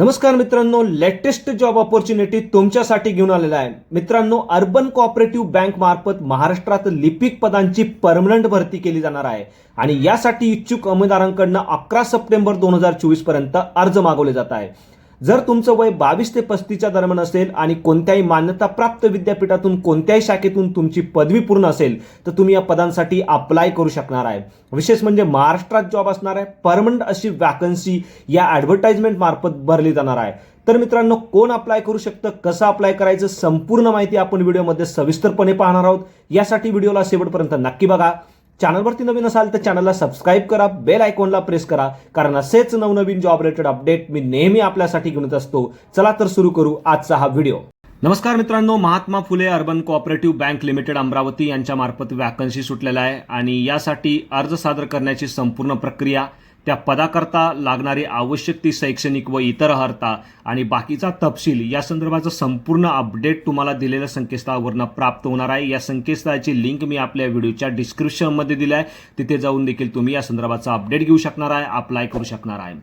नमस्कार मित्रांनो latest job opportunity तुमच्यासाठी घेऊन आलेला आहे. मित्रांनो अर्बन कोऑपरेटिव्ह बँक मार्फत महाराष्ट्रात लिपिक पदांची परमनंट भरती केली जाणार आहे. आणि यासाठी इच्छुक उमेदवारांकडनं अकरा सप्टेंबर दोन हजार चोवीसपर्यंत अर्ज मागवले जात आहे. जर तुमचं वय बावीस ते पस्तीच्या दरम्यान असेल आणि कोणत्याही मान्यताप्राप्त विद्यापीठातून कोणत्याही शाखेतून तुमची पदवी पूर्ण असेल तर तुम्ही या पदांसाठी अप्लाय करू शकणार आहे. विशेष म्हणजे महाराष्ट्रात जॉब असणार आहे. परमनंट अशी वॅकन्सी या ॲडव्हर्टाइजमेंट मार्फत भरली जाणार आहे. तर मित्रांनो कोण अप्लाय करू शकतं कसं अप्लाय करायचं संपूर्ण माहिती आपण व्हिडिओमध्ये सविस्तरपणे पाहणार आहोत. यासाठी व्हिडिओला शेवटपर्यंत नक्की बघा. चॅनलवरती नवीन असाल तर चॅनलला सबस्क्राईब करा बेल आयकॉनला प्रेस करा कारण असेच नवनवीन जॉब रिलेटेड अपडेट मी नेहमी आपल्यासाठी घेऊन असतो. चला तर सुरू करू आजचा हा व्हिडिओ नमस्कार मित्रांनो Mahatma Phule urban cooperative bank limited Amravati यांच्या मार्फत वॅकन्सी सुटलेला आहे आणि यासाठी अर्ज सादर करण्याची संपूर्ण प्रक्रिया त्या पदाकरता लागणारी आवश्यक ती शैक्षणिक व इतर अर्हता आणि बाकीचा तपशील या संदर्भाचं संपूर्ण अपडेट तुम्हाला दिलेल्या संकेतस्थळावरनं प्राप्त होणार आहे. या संकेतस्थळाची लिंक मी आपल्या व्हिडिओच्या डिस्क्रिप्शनमध्ये दिली आहे. तिथे जाऊन देखील तुम्ही या संदर्भाचा अपडेट घेऊ शकणार आहे अप्लाय करू शकणार आहे.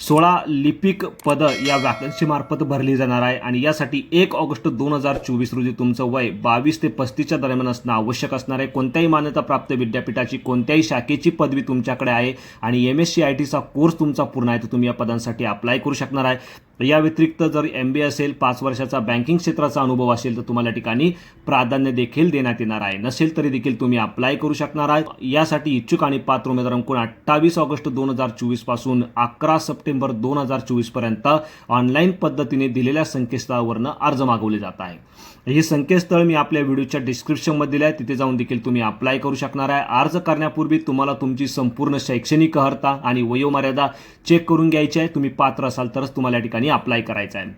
सोळा लिपिक पदं या वॅकन्सी भरली जाणार आहे आणि यासाठी एक ऑगस्ट दोन हजार चोवीस रोजी तुमचं वय बावीस ते पस्तीसच्या दरम्यान असणं आवश्यक असणार आहे. कोणत्याही मान्यताप्राप्त विद्यापीठाची कोणत्याही शाखेची पदवी तुमच्याकडे आहे आणि एम एस सी आय टीचा कोर्स तुमचा पूर्ण आहे तर तुम्ही या पदांसाठी अप्लाय करू शकणार आहे. या व्यतिरिक्त जर एम बी असेल पाच वर्षाचा बँकिंग क्षेत्राचा अनुभव असेल तर तुम्हाला या ठिकाणी प्राधान्य देखील देण्यात येणार आहे. नसेल तरी देखील तुम्ही अप्लाय करू शकणार आहे यासाठी इच्छुक आणि पात्र उमेदवारांकडून अठ्ठावीस ऑगस्ट दोन हजार चोवीसपासून अकरा सप्टेंबर दोन हजार चोवीसपर्यंत ऑनलाईन पद्धतीने दिलेल्या संकेतस्थळावरनं अर्ज मागवले जात आहे. हे संकेतस्थळ मी आपल्या व्हिडिओच्या डिस्क्रिप्शनमध्ये दिलं आहे. तिथे जाऊन देखील तुम्ही अप्लाय करू शकणार आहे. अर्ज करण्यापूर्वी तुम्हाला तुमची संपूर्ण शैक्षणिक अर्हता आणि वयोमर्यादा चेक करून घ्यायची आहे. तुम्ही पात्र असाल तरच तुम्हाला या ठिकाणी अप्लाय करायचं आहे.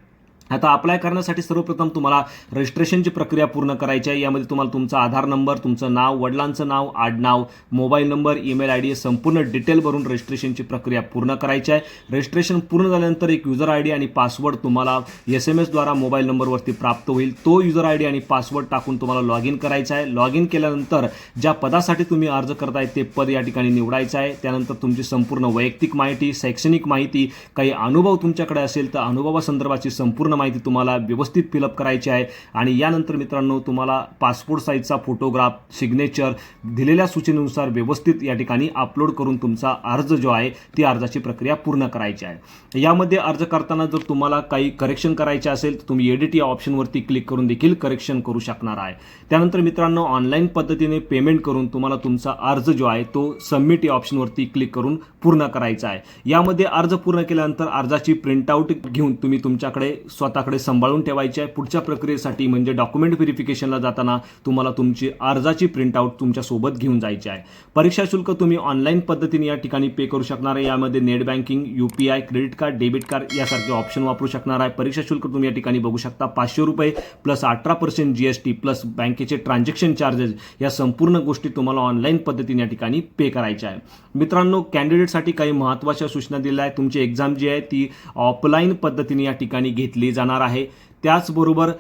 आता अप्लाय करण्यासाठी सर्वप्रथम तुम्हाला रजिस्ट्रेशनची प्रक्रिया पूर्ण करायची आहे. यामध्ये तुम्हाला तुमचा आधार नंबर तुमचं नाव वडिलांचं नाव आडनाव mobile number email I D संपूर्ण डिटेल भरून रजिस्ट्रेशनची प्रक्रिया पूर्ण करायची आहे. रजिस्ट्रेशन पूर्ण झाल्यानंतर एक युजर आय डी आणि पासवर्ड तुम्हाला एस एम एसद्वारा मोबाईल नंबरवरती प्राप्त होईल. तो युजर आय डी आणि पासवर्ड टाकून तुम्हाला लॉग इन करायचा आहे. लॉग इन केल्यानंतर ज्या पदासाठी तुम्ही अर्ज करताय ते पद या ठिकाणी निवडायचं आहे. त्यानंतर तुमची संपूर्ण वैयक्तिक माहिती शैक्षणिक माहिती काही अनुभव तुमच्याकडे असेल तर अनुभवासंदर्भाची संपूर्ण माहिती तुम्हाला व्यवस्थित फिलअप करायची आहे. आणि यानंतर मित्रांनो तुम्हाला पासपोर्ट साईजचा फोटोग्राफ सिग्नेचर दिलेल्या सूचनेनुसार व्यवस्थित या ठिकाणी अपलोड करून तुमचा अर्ज जो आहे ती अर्जाची प्रक्रिया पूर्ण करायची आहे. यामध्ये अर्ज करताना जर तुम्हाला काही करेक्शन करायचे असेल तर तुम्ही एडिट या ऑप्शनवरती क्लिक करून देखील करेक्शन करू शकणार आहे. त्यानंतर मित्रांनो ऑनलाईन पद्धतीने पेमेंट करून तुम्हाला तुमचा अर्ज जो आहे तो सबमिट या ऑप्शनवरती क्लिक करून पूर्ण करायचा आहे. यामध्ये अर्ज पूर्ण केल्यानंतर अर्जाची प्रिंटआउट घेऊन तुम्ही तुमच्याकडे स्वतःकडे सांभाळून ठेवायची आहे. पुढच्या प्रक्रियेसाठी म्हणजे डॉक्युमेंट व्हेरिफिकेशनला जाताना तुम्हाला तुमची अर्जाची प्रिंटआउट तुमच्यासोबत घेऊन जायची आहे. परीक्षा शुल्क तुम्ही ऑनलाईन पद्धतीने या ठिकाणी पे करू शकणार आहे. यामध्ये net banking U P I credit card debit card यासारखे ऑप्शन वापरू शकणार आहे. परीक्षा शुल्क तुम्ही या ठिकाणी बघू शकता. पाचशे रुपये प्लस अठरा percent G S T plus बँकेचे ट्रान्झॅक्शन चार्जेस या संपूर्ण गोष्टी तुम्हाला ऑनलाईन पद्धतीने या ठिकाणी पे करायच्या आहे. मित्रांनो कॅन्डिडेटसाठी काही महत्त्वाच्या सूचना दिल्या आहेत. तुमची एक्झाम जी आहे ती ऑफलाईन पद्धतीने या ठिकाणी घेतली जाणार आहे. त्याचबरोबर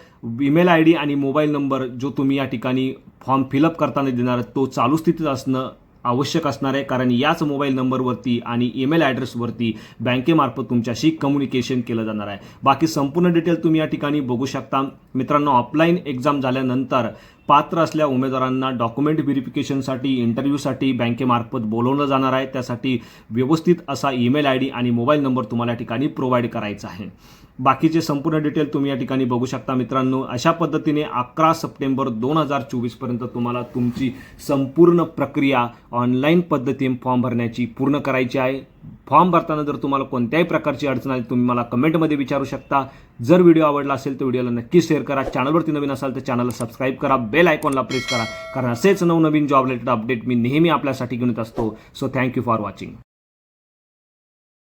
ईमेल आय डी आणि मोबाईल नंबर जो तुम्ही या ठिकाणी फॉर्म फिलअप करताना देणार तो चालू स्थितीत असणं आवश्यक असणार आहे. कारण याच मोबाईल नंबरवरती आणि ईमेल ॲड्रेसवरती बँकेमार्फत तुमच्याशी कम्युनिकेशन केलं जाणार आहे. बाकी संपूर्ण डिटेल तुम्ही या ठिकाणी बघू शकता. मित्रांनो ऑफलाईन एक्झाम झाल्यानंतर पात्र असल्या उमेदवारांना डॉक्युमेंट व्हेरिफिकेशनसाठी इंटरव्ह्यूसाठी बँकेमार्फत बोलवलं जाणार आहे. त्यासाठी व्यवस्थित असा ईमेल आय डी आणि मोबाईल नंबर तुम्हाला या ठिकाणी प्रोव्हाइड करायचा आहे. बाकीचे संपूर्ण डिटेल तुम्ही या ठिकाणी बघू शकता मित्रांनो. अशा पद्धतीने अकरा सप्टेंबर दोन हजार चोवीसपर्यंत तुम्हाला तुमची संपूर्ण प्रक्रिया ऑनलाईन पद्धतीने फॉर्म भरण्याची पूर्ण करायची आहे. फॉर्म भरताना जर तुम्हाला कोणत्याही प्रकारची अडचण आली तुम्ही मला कमेंटमध्ये विचारू शकता. जर व्हिडिओ आवडला असेल तर व्हिडिओला नक्की शेअर करा. चॅनलवरती नवीन असाल तर चॅनलला सबस्क्राईब करा. बेल आयकॉनला प्रेस करा. कारण असेच नवनवीन जॉब रिलेटेड अपडेट मी नेहमी आपल्यासाठी घेऊन येत असतो. So thank you for watching